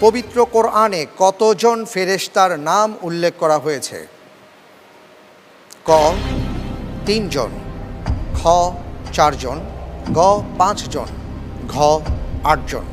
পবিত্র কোরআনে কতজন ফেরেস্তার নাম উল্লেখ করা হয়েছে? ক, তিনজন। খ, চারজন। গ, পাঁচজন। ঘ, আটজন।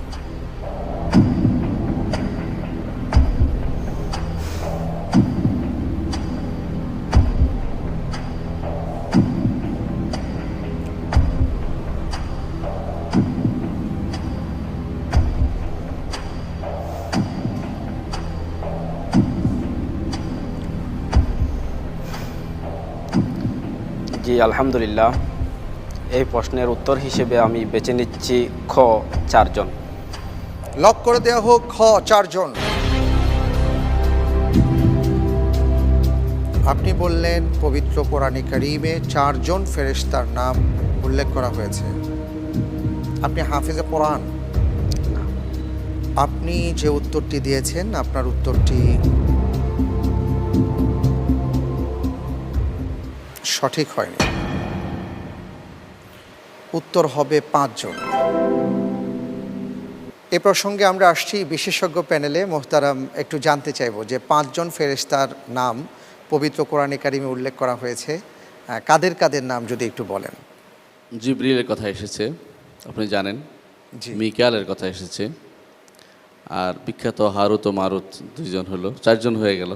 জি আলহামদুলিল্লাহ। এই প্রশ্নের উত্তর হিসেবে আমি বেছে নিচ্ছি খ চারজন। লক করে দেওয়া হোক খ চারজন। আপনি বললেন পবিত্র কোরআনী করিমে চারজন ফেরেশতার নাম উল্লেখ করা হয়েছে। আপনি হাফিজে কোরআন। আপনি যে উত্তরটি দিয়েছেন আপনার উত্তরটি সঠিক হয়নি। উত্তর হবে পাঁচজন। এ প্রসঙ্গে আমরা আসছি বিশেষজ্ঞ প্যানেলে। মোহতারাম একটু জানতে চাইব যে পাঁচজন ফেরেশতার নাম পবিত্র কোরআনে কারিমে উল্লেখ করা হয়েছে। কাদের কাদের নাম যদি একটু বলেন। জিব্রিলের কথা এসেছে আপনি জানেন। জি। মিকালের কথা এসেছে। আর বিখ্যাত হারুত ও মারুত দুইজন হলো চারজন হয়ে গেল।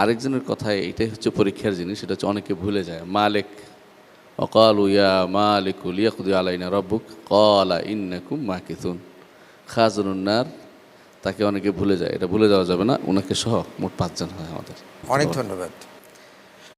আরেকজনের কথায় এটাই হচ্ছে পরীক্ষার জিনিস, সেটা হচ্ছে অনেকে ভুলে যায়। মালিক, অকাল উয়া মালিকুল ইয়াকুদি আলাইনা রব্বুক, কলা ইন্নাকুম মাকিতুন খাজনুন্নার তাকে অনেকে ভুলে যায়, এটা ভুলে যাওয়া যাবে না ওনাকে সহ মোট পাঁচজন হয় আমাদের। অনেক ধন্যবাদ।